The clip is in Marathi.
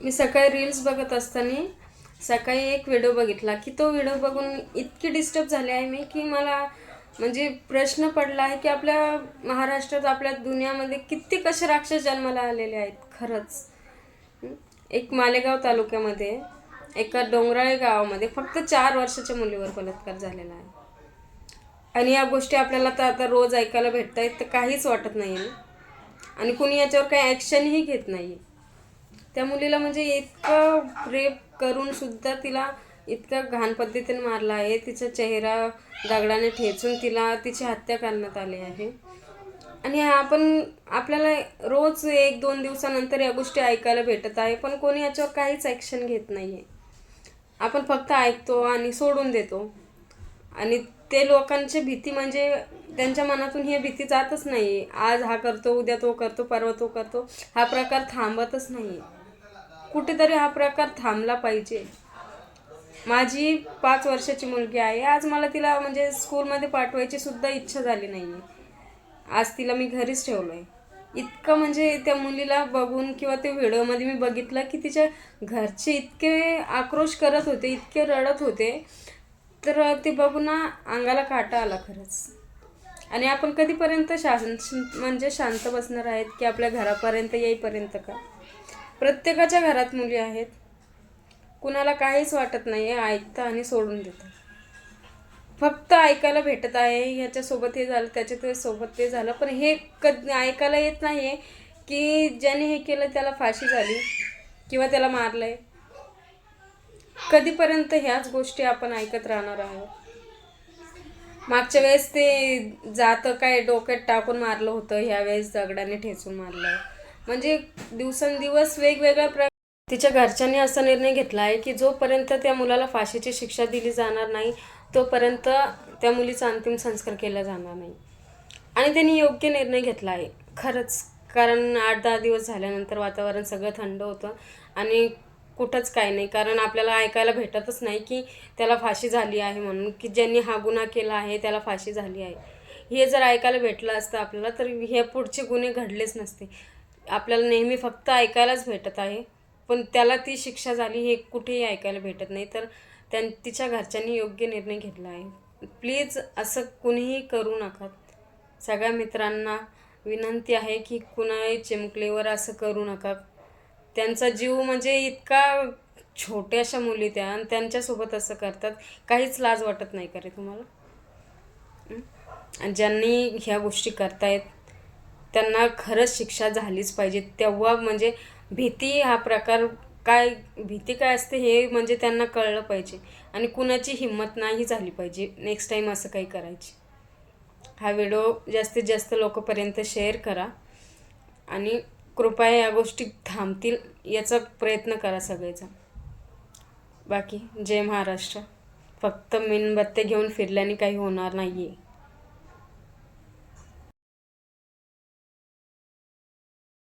मी सकाळी रील्स बघत असताना सकाळी एक व्हिडिओ बघितला की तो व्हिडिओ बघून इतकी डिस्टर्ब झाले आहे मी की मला म्हणजे प्रश्न पडला आहे की आपल्या महाराष्ट्रात आपल्या दुनियामध्ये कित्येक असे राक्षस जन्माला आलेले आहेत? खरंच. एक मालेगाव तालुक्यामध्ये एका डोंगराळे गावामध्ये फक्त चार वर्षाच्या मुलीवर बलात्कार झालेला आहे. आणि या गोष्टी आपल्याला तर आता रोज ऐकायला भेटत आहेत तर काहीच वाटत नाही आहे आणि कुणी याच्यावर काही ॲक्शनही घेत नाही आहे त्या मुलीला म्हणजे इतकं रेप करून सुद्धा तिला इतकं घाण पद्धतीने मारला आहे. तिचा चेहरा दगडाने ठेचून तिला तिची हत्या करण्यात आली आहे. आणि आपण आपल्याला रोज एक दोन दिवसानंतर या गोष्टी ऐकायला भेटत आहे पण कोणी याच्यावर काहीच ॲक्शन घेत नाही आहे आपण फक्त ऐकतो आणि सोडून देतो. आणि ते लोकांची भीती म्हणजे त्यांच्या मनातून ही भीती जातच नाही आज हा करतो उद्या तो करतो परवा तो करतो. हा प्रकार थांबतच नाही कुठेतरी हा प्रकार थांबला पाहिजे. माझी पाच वर्षाची मुलगी आहे. आज मला तिला म्हणजे स्कूलमध्ये पाठवायची सुद्धा इच्छा झाली नाही आहे आज तिला मी घरीच ठेवलं आहे इतकं म्हणजे त्या मुलीला बघून किंवा ते व्हिडिओमध्ये मी बघितलं की तिच्या घरचे इतके आक्रोश करत होते इतके रडत होते. तर ते बघून ना अंगाला काटा आला खरंच. आणि आपण कधीपर्यंत शांत म्हणजे शांत बसणार आहेत की आपल्या घरापर्यंत येईपर्यंत का? प्रत्येकाच्या घरात मुली आहेत. कुणाला काहीच वाटत नाही आहे ऐकतं आणि सोडून देतं फक्त ऐकायला भेटत आहे ह्याच्यासोबत हे झालं त्याच्या ते सोबत ते झालं पण हे कधी ऐकायला येत नाही आहे की ज्याने हे केलं त्याला फाशी झाली किंवा त्याला मारलं आहे कधीपर्यंत ह्याच गोष्टी आपण ऐकत राहणार आहोत? मागच्या वेळेस ते जातं काय डोक्यात टाकून मारलं होतं ह्यावेळेस दगडाने ठेचून मारलं. आहे म्हणजे दिवसेंदिवस वेगवेगळ्या प्र तिच्या घरच्यांनी असा निर्णय घेतला आहे की जोपर्यंत त्या मुलाला फाशीची शिक्षा दिली जाणार नाही तोपर्यंत त्या मुलीचा अंतिम संस्कार केला जाणार नाही. आणि त्यांनी योग्य निर्णय घेतला आहे. खरंच कारण आठ दहा दिवस झाल्यानंतर वातावरण सगळं थंड होतं आणि कुठंच काही नाही. कारण आपल्याला ऐकायला भेटतच नाही की त्याला फाशी झाली आहे म्हणून की ज्यांनी हा गुन्हा केला आहे त्याला फाशी झाली आहे. हे जर ऐकायला भेटलं असतं आपल्याला तर हे पुढचे गुन्हे घडलेच नसते. आपल्याला नेहमी फक्त ऐकायलाच भेटत आहे. पण त्याला ती शिक्षा झाली हे कुठेही ऐकायला भेटत नाही. तर त्यां तिच्या घरच्यांनी योग्य निर्णय घेतला आहे. प्लीज असं कुणीही करू नका. सगळ्या मित्रांना विनंती आहे की कुणाही चिमकलेवर असं करू नका. त्यांचा जीव म्हणजे इतका छोट्याशा मुली त्या आणि त्यांच्यासोबत असं करतात. काहीच लाज वाटत नाही का रे तुम्हाला? आणि ज्यांनी ह्या गोष्टी करतायत त्यांना खरंच शिक्षा झालीच पाहिजे. तेव्हा म्हणजे भीती हा प्रकार काय भीती काय असते हे म्हणजे त्यांना कळलं पाहिजे. आणि कुणाची हिंमत नाही झाली पाहिजे नेक्स्ट टाईम असं काही करायची. हा व्हिडिओ जास्तीत जास्त लोकपर्यंत शेअर करा. आणि कृपया या गोष्टी थांबतील याचा प्रयत्न करा सगळेजण. बाकी जय महाराष्ट्र. फक्त मेणबत्त्या घेऊन फिरल्याने काही होणार नाही आहे